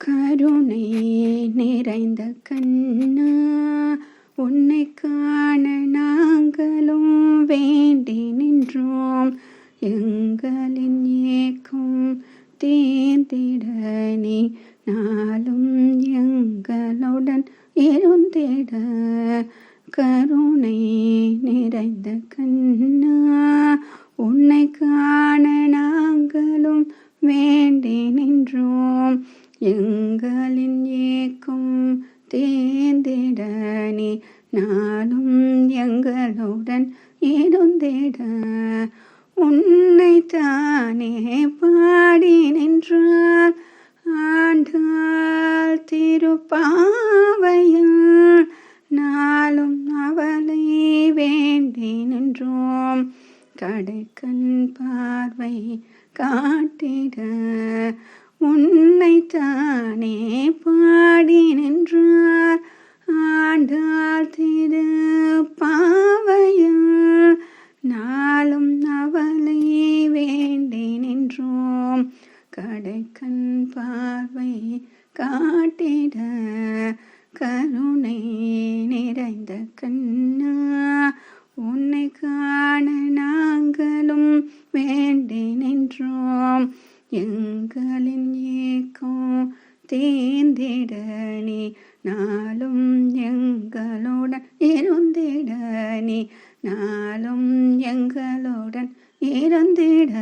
கருணை நிறைந்த கண்ணா உன்னை காண நாங்களும் வேண்டி நின்றோம். எங்களின் ஏக்கும் தேர்ந்திட நாளும் எங்களுடன் இருந்திட. கருணை நிறைந்த கண்ணா உன்னை காண நாங்களும் வேண்டி எங்களின் ஏக்கும் தேர்ந்திட நீ நாளும் எங்களுடன் இருந்திட. உன்னை தானே பாடி நின்றார் ஆண்டாள் திருப்பாவையில் நாளும் அவளை வேண்டி நின்றோம். கடைக்கண் பார்வை காட்டிட. உன்னை தானே பாடி நின்றார். ஆண்டாள் திரு பாவையில் நாளும் அவளை வேண்டி நின்றோம். கடைக்கண் பார்வை காட்டிட கருணை நிறைந்த கண்ணா. உன்னை காண நாங்களும் வேண்டி நின்றோம். எங் கண்களின் ஏக்கம் தேர்ந்திடனே நாளும் எங்களுடன் இருந்திடனே நாளும் எங்களுடன் இருந்திட